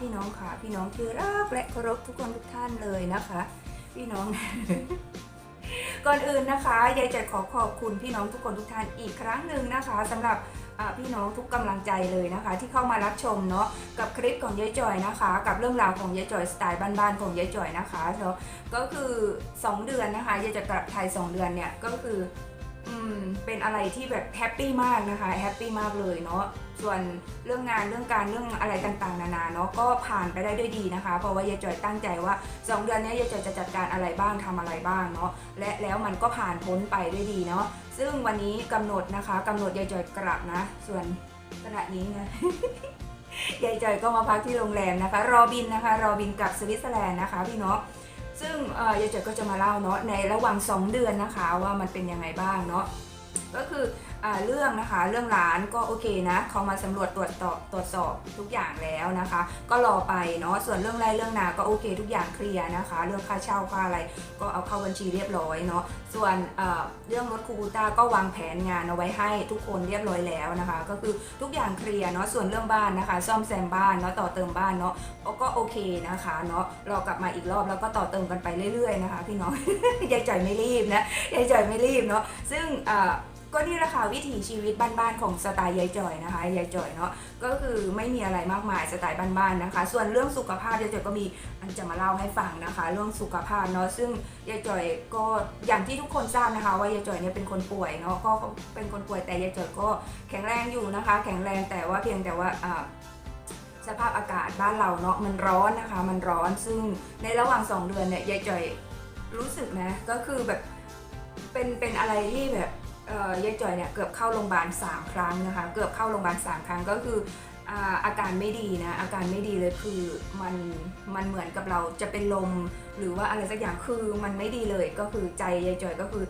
พี่น้องค่ะ พี่น้องที่รักและเคารพทุกคนทุกท่านเลยนะคะ พี่น้อง ก่อนอื่นนะคะยายจะขอขอบคุณพี่น้องทุกคนทุกท่านอีกครั้งหนึ่งนะคะสำหรับพี่น้องทุกกำลังใจเลยนะคะ ที่เข้ามารับชมเนาะกับคลิปของยายจอยนะคะ กับเรื่องราวของยายจอยสไตล์บ้านๆของยายจอยนะคะเนาะก็คือ 2 เดือนนะคะยายจะกลับไทย 2 เดือนเนี่ยก็คือ อืมเป็นอะไรที่แบบแฮปปี้มากนะคะแฮปปี้มากเลยเนาะส่วนเรื่องงานเรื่องการเรื่องอะไรต่างๆ นานาเนาะก็ผ่านไปได้ด้วยดีนะคะ เพราะว่ายายจอยตั้งใจว่า 2 เดือนนี้ยายจอยจะจัดการอะไรบ้างทำอะไรบ้างเนาะและแล้วมันก็ผ่านพ้นไปด้วยดีเนาะซึ่งวันนี้กำหนดนะคะกำหนดยายจอยกลับนะ ส่วนขณะนี้นะยายจอยก็มาพักที่โรงแรมนะคะ รอบินนะคะ รอบินกลับสวิตเซอร์แลนด์นะคะพี่เนาะ ซึ่งเออยายจอยก็จะมาเล่าเนาะในระหว่าง 2 เดือนนะคะว่ามันเป็นยังไงบ้างเนาะก็คือ เรื่องนะคะเรื่องร้านก็โอเคนะเขามาสำรวจตรวจสอบตรวจสอบทุกอย่างแล้วนะคะ ก็รอไปเนาะส่วนเรื่องไรเรื่องนาก็โอเค ทุกอย่างเคลียร์นะคะ เรื่องค่าเช่าค่าอะไรก็เอาเข้าบัญชีเรียบร้อยเนาะส่วนเเรื่องรถคูบูต้าก็วางแผนงานเอาไว้ให้ทุกคนเรียบร้อยแล้วนะคะ ก็คือทุกอย่างเคลียร์เนาะส่วนเรื่องบ้านนะคะ ซ่อมแซมบ้านเนาะต่อเติมบ้านเนาะก็โอเคนะคะเนาะรอกลับมาอีกรอบแล้วก็ต่อเติมกันไปเรื่อยๆนะคะ พี่น้องยายจ่อยไม่รีบนะยายจ่อยไม่รีบเนาะซึ่งเอ่อ ก็นี่แหละค่ะวิถีชีวิตบ้านๆของสไตล์ยายจ่อยนะคะยายจ่อยเนาะก็คือไม่มีอะไรมากมายสไตล์บ้านๆนะคะ ส่วนเรื่องสุขภาพยายจ่อยก็มีอันจะมาเล่าให้ฟังนะคะ เรื่องสุขภาพเนาะซึ่งยายจ่อยก็อย่างที่ทุกคนทราบนะคะ ว่ายายจ่อยเนี่ยเป็นคนป่วยเนาะก็เป็นคนป่วยแต่ยายจ่อยก็แข็งแรงอยู่นะคะ แข็งแรงแต่ว่าเพียงแต่ว่าสภาพอากาศบ้านเราเนาะมันร้อนนะคะ มันร้อนซึ่งในระหว่าง 2 เดือนเนี่ยยายจ่อยรู้สึกนะก็คือแบบเป็นเป็นอะไรที่แบบ ยายจ่อยเนี่ยเกือบเข้าโรงพยาบาล3ครั้งนะคะ เกือบเข้าโรงพยาบาล3ครั้งก็คืออาการไม่ดีนะอาการไม่ดีเลยคือมันมันเหมือนกับเราจะเป็นลม หรือว่าอะไรสักอย่างคือมันไม่ดีเลยก็คือใจยายจ่อยก็คือ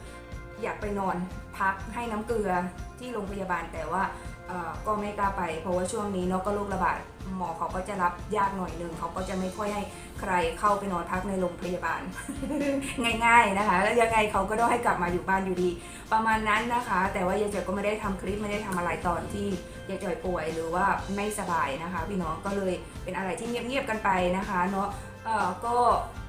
อยากไปนอนพักให้น้ำเกลือที่โรงพยาบาลแต่ว่า ก็ไม่กล้าไป เพราะว่าช่วงนี้นาะก็โรคระบาดหมอเขาก็จะรับยากหน่อยหนึงเขาก็จะไม่ค่อยให้ใครเข้าไปนอนพักในโรงพยาบาล ง่ายๆนะคะ แล้วยังไงเขาก็ต้องให้กลับมาอยู่บ้านอยู่ดี ประมาณนั้นนะคะ แต่ว่ายายจ่อยก็ไม่ได้ทำคลิปไม่ได้ทำอะไรตอนที่ยายจ่อยป่วยหรือว่าไม่สบายนะคะ พี่น้องก็เลยเป็นอะไรที่เงียบๆกันไปนะคะเนาะเอ่อก็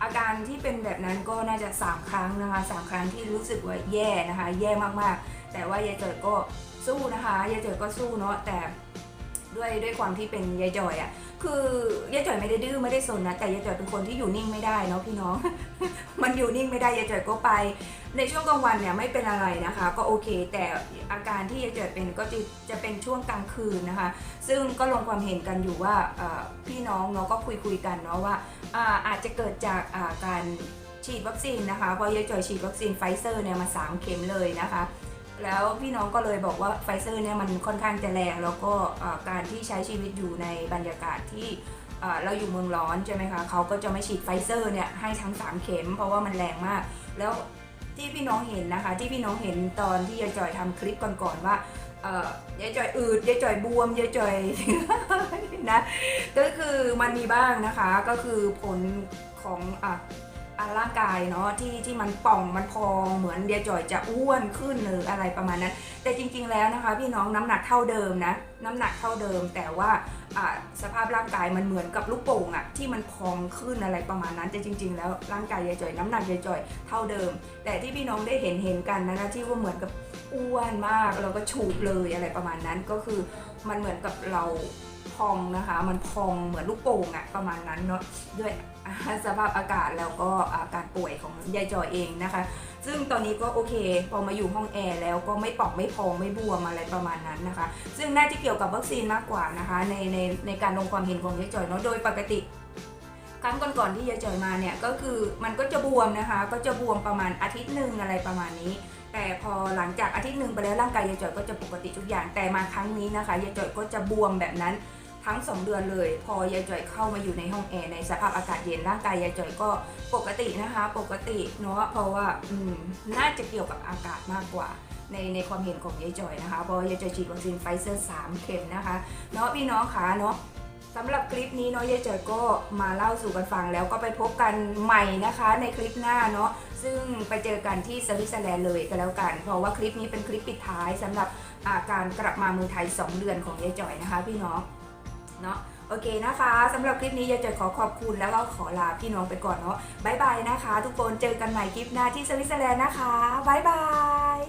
อาการที่เป็นแบบนั้นก็น่าจะ 3 ครั้งนะคะสามครั้งที่รู้สึกว่าแย่นะคะ แย่มากๆ แต่ว่ายายจ่อยก็ สู้นะคะยายจ่อยก็สู้เนาะแต่ด้วยด้วยความที่เป็นยายจ่อยอะ่ะคือยายจ่อยไม่ได้ดื้อไม่ได้สนนะแต่ยายจ่อยเป็นคนที่อยู่นิ่งไม่ได้เนาะพี่น้อง มันอยู่นิ่งไม่ได้ยายจ่อยก็ไป ในช่วงกลางวันเนี่ยไม่เป็นอะไรนะคะ ก็โอเค แต่อาการที่ยายจ่อยเป็นก็จะจะเป็นช่วงกลางคืนนะคะ ซึ่งก็ลงความเห็นกันอยู่ว่าพี่น้องเนาะก็คุยคุยกันเนาะว่าอาอาจจะเกิดจากาการฉีดวัคซีนนะคะเพราะยายจ่อยฉีดวัคซีนไฟเซอร์เนี่ยมาสามเข็มเลยนะคะ แล้วพี่น้องก็เลยบอกว่าไฟเซอร์เนี่ยมันค่อนข้างจะแรง แล้วก็การที่ใช้ชีวิตอยู่ในบรรยากาศที่เราอยู่เมืองร้อนใช่ไหมคะเขาก็จะไม่ฉีดไฟเซอร์เนี่ยให้ทั้ง 3 เข็ม เพราะว่ามันแรงมาก แล้วที่พี่น้องเห็นนะคะ ที่พี่น้องเห็นตอนที่ยายจอยทำคลิปก่อนๆว่ายายจอยอืดยายจอยบวมยายจอยนะก็คือมันมีบ้างนะคะก็คือผลของอะ อะร่างกายเนาะที่ที่มันป่องมันพองเหมือนเดียจ่อยจะอ้วนขึ้นหรืออะไรประมาณนั้น แต่จริง ๆ แล้วนะคะ พี่น้องน้ำหนักเท่าเดิมนะน้ำหนักเท่าเดิม แต่ว่าสภาพร่างกายมันเหมือนกับลูกโป่งอะที่มันพองขึ้นอะไรประมาณนั้นแต่จริง ๆ แล้วร่างกายยายจ่อยน้ำหนักยายจ่อยเท่าเดิม แต่ที่พี่น้องได้เห็นเห็นกันนะคะที่ว่าเหมือนกับอ้วนมากแล้วก็ฉูบเลยอะไรประมาณนั้นก็คือมันเหมือนกับเรา พองนะคะ มันพองเหมือนลูกโป่งอะประมาณนั้นเนาะด้วยสภาพอากาศแล้วก็อาการป่วยของยายจอยเองนะคะ ซึ่งตอนนี้ก็โอเค พอมาอยู่ห้องแอร์แล้วก็ไม่ป่องไม่พองไม่บวมอะไรประมาณนั้นนะคะ ซึ่งน่าจะเกี่ยวกับวัคซีนมากกว่านะคะในในในการลงความเห็นของยายจอยเนาะโดยปกติ ครั้งก่อนๆที่ยายจอยมาเนี่ยก็คือมันก็จะบวมนะคะ ก็จะบวมประมาณอาทิตย์หนึ่งอะไรประมาณนี้ แต่พอหลังจากอาทิตย์หนึ่งไปแล้วร่างกายยายจอยก็จะปกติทุกอย่างแต่มาครั้งนี้นะคะยายจอยก็จะบวมแบบนั้นทั้ง 2 เดือนเลย พอยายจ่อยเข้ามาอยู่ในห้องแอร์ในสภาพอากาศเย็นร่างกายยายจ่อยก็ปกตินะคะ ปกติเนาะเพราะว่าอืมน่าจะเกี่ยวกับอากาศมากกว่าในในความเห็นของยายจ่อยนะคะเพราะยายจ่อยฉีดวัคซีนไฟเซอร์ 3 เข็มนะคะเนาะพี่น้องคะเนาะ สำหรับคลิปนี้เนาะยายจ่อยก็มาเล่าสู่กันฟังแล้วก็ไปพบกันใหม่นะคะในคลิปหน้าเนาะซึ่งไปเจอกันที่สวิตเซอร์แลนด์เลยก็แล้วกัน เพราะว่าคลิปนี้เป็นคลิปปิดท้ายสำหรับอาการกลับมาเมืองไทย 2 เดือนของยายจ่อยนะคะ พี่น้องเนาะโอเคนะคะสำหรับคลิปนี้ยายจอยขอขอบคุณแล้วก็ขอลาพี่น้องไปก่อนเนาะบายบายนะคะ ทุกคนเจอกันใหม่คลิปหน้าที่สวิตเซอร์แลนด์นะคะบายบาย